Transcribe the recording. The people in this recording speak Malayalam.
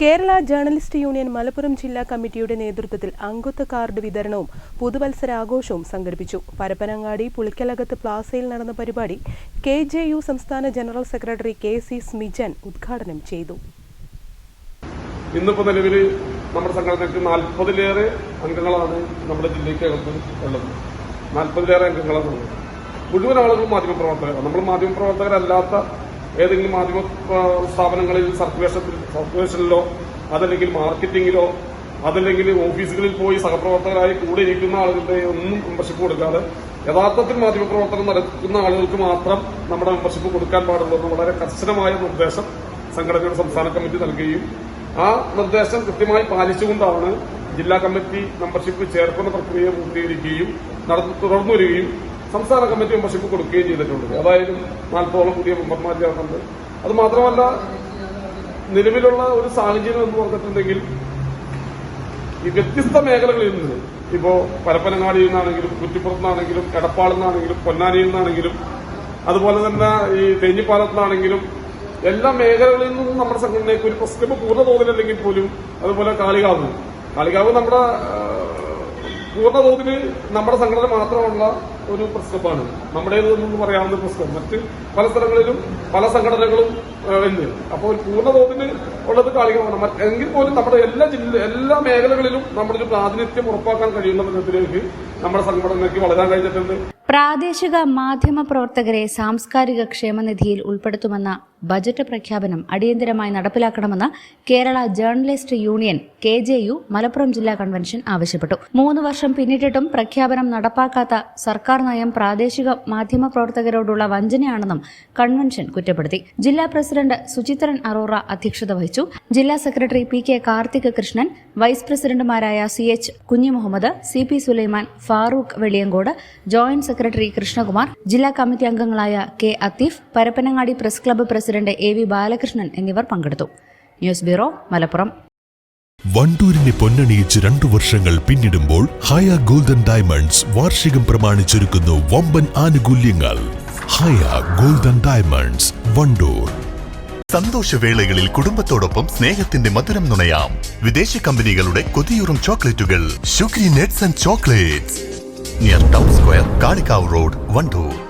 Kerala journalist union Malappuram ജില്ലാ കമ്മിറ്റിയുടെ നേതൃത്വത്തിൽ അംഗത്വ കാർഡ് വിതരണവും പുതുവത്സരാഘോഷവും സംഘടിപ്പിച്ചു. പരപ്പനങ്ങാടി പുളിക്കലകത്ത് പ്ലാസയിൽ നടന്ന പരിപാടി കെ ജെ യു സംസ്ഥാന general secretary K C Smijan ഉദ്ഘാടനം ചെയ്തു. ഇന്നിപ്പോൾ നിലവിൽ നമ്മുടെ സംഘടനയ്ക്ക് നാൽപ്പതിലേറെ അംഗങ്ങളാണ് നമ്മുടെ ജില്ലയ്ക്കകത്ത് ഉള്ളത്. നാൽപ്പതിലേറെ അംഗങ്ങളാണ് മുഴുവൻ ആളുകളും മാധ്യമപ്രവർത്തകരാണ്. നമ്മൾ മാധ്യമപ്രവർത്തകരല്ലാത്ത ഏതെങ്കിലും മാധ്യമ സ്ഥാപനങ്ങളിൽ സർക്കുലേഷത്തിൽ സർക്കുലേഷനിലോ അതല്ലെങ്കിൽ മാർക്കറ്റിങ്ങിലോ അതല്ലെങ്കിൽ ഓഫീസുകളിൽ പോയി സഹപ്രവർത്തകരായി കൂടെ ഇരിക്കുന്ന ആളുകളുടെ ഒന്നും മെമ്പർഷിപ്പ് കൊടുക്കാതെ യഥാർത്ഥത്തിൽ മാധ്യമപ്രവർത്തനം നടത്തുന്ന ആളുകൾക്ക് മാത്രം നമ്മുടെ മെമ്പർഷിപ്പ് കൊടുക്കാൻ പാടുള്ളൂ എന്ന് വളരെ കർശനമായ നിർദ്ദേശം സംഘടനയുടെ സംസ്ഥാന കമ്മിറ്റി നൽകുകയും ആ നിർദ്ദേശം കൃത്യമായി പാലിച്ചുകൊണ്ടാണ് ജില്ലാ കമ്മിറ്റി മെമ്പർഷിപ്പ് ചേർക്കുന്ന പ്രക്രിയ പൂർത്തീകരിക്കുകയും തുടർന്നു വരികയും സംസ്ഥാന കമ്മിറ്റി മെമ്പർഷിപ്പ് കൊടുക്കുകയും ചെയ്തിട്ടുണ്ട്. അതായാലും നാൽപ്പതോളം പുതിയ മെമ്പർമാർ ചേർന്നുണ്ട് അത് മാത്രമല്ല നിലവിലുള്ള ഒരു സാഹചര്യം എന്ന് പറഞ്ഞിട്ടുണ്ടെങ്കിൽ ഈ വ്യത്യസ്ത മേഖലകളിൽ നിന്ന് ഇപ്പോ പരപ്പനങ്ങാടിയിൽ നിന്നാണെങ്കിലും കുറ്റിപ്പുറത്ത് നിന്നാണെങ്കിലും എടപ്പാളിൽ നിന്നാണെങ്കിലും പൊന്നാനിയിൽ നിന്നാണെങ്കിലും അതുപോലെ തന്നെ ഈ തേഞ്ഞിപ്പാലത്ത് നിന്നാണെങ്കിലും എല്ലാ മേഖലകളിൽ നിന്നും നമ്മുടെ സംഘടനയ്ക്ക് ഒരു പ്രശ്നം പൂർണ തോതിലല്ലെങ്കിൽ പോലും അതുപോലെ കാളികാവ്. കാളികാവ് നമ്മുടെ പൂർണതോതിൽ പൂർണ തോതിൽ നമ്മുടെ സംഘടന മാത്രമുള്ള ഒരു പ്രശ്നമാണ് നമ്മുടേതെന്ന് പറയാവുന്ന പ്രശ്നം മറ്റ് പല സ്ഥലങ്ങളിലും പല സംഘടനകളും ഉണ്ട്. അപ്പോൾ പൂർണ തോതിൽ ഉള്ളത് കാലികമാണ്. എങ്കിൽ പോലും നമ്മുടെ എല്ലാ ജില്ല എല്ലാ മേഖലകളിലും നമ്മുടെ ഒരു പ്രാതിനിധ്യം ഉറപ്പാക്കാൻ കഴിയുന്ന വിധത്തിലേക്ക് നമ്മുടെ സംഘടനയ്ക്ക് വളരാൻ കഴിഞ്ഞിട്ടുണ്ട്. പ്രാദേശിക മാധ്യമ പ്രവർത്തകരെ സാംസ്കാരിക ക്ഷേമനിധിയിൽ ഉൾപ്പെടുത്തുമെന്ന ബജറ്റ് പ്രഖ്യാപനം അടിയന്തരമായി നടപ്പിലാക്കണമെന്ന് Kerala journalist union K J U Malappuram ജില്ലാ കൺവെൻഷൻ ആവശ്യപ്പെട്ടു. മൂന്ന് വർഷം പിന്നിട്ടിട്ടും പ്രഖ്യാപനം നടപ്പാക്കാത്ത സർക്കാർ നയം പ്രാദേശിക മാധ്യമ പ്രവർത്തകരോടുള്ള വഞ്ചനയാണെന്നും കൺവെൻഷൻ കുറ്റപ്പെടുത്തി. ജില്ലാ പ്രസിഡന്റ് സുചിത്രൻ അറോറ അധ്യക്ഷത വഹിച്ചു. ജില്ലാ secretary P K Karthik Krishnan vice പ്രസിഡന്റുമാരായ C H Kunjimuhammad C P Sulaiman Farooq Veliyankode joint secretary Krishnakumar ജില്ലാ കമ്മിറ്റി അംഗങ്ങളായ K Atheef Parappanangadi press club president A V Balakrishnan എന്നിവർ പങ്കെടുത്തു. News bureau Malappuram. വണ്ടൂരിനെ പൊന്നണിയിച്ച് രണ്ടു വർഷങ്ങൾ പിന്നിടുമ്പോൾ ഹയ ഗോൾഡൻ ഡയമണ്ട്സ് വാർഷികം പ്രമാണിച്ചൊരുക്കുന്നു വമ്പൻ ആനുകൂല്യങ്ങൾ. Haya golden diamonds Wandoor. സന്തോഷവേളകളിൽ കുടുംബത്തോടൊപ്പം സ്നേഹത്തിന്റെ മധുരം നുണയാം. വിദേശ കമ്പനികളുടെ കൊതിയൂറും ചോക്ലേറ്റുകൾ. ഷുഗ്രി nets and chocolates. Near town square Kalikavu road Wandoor.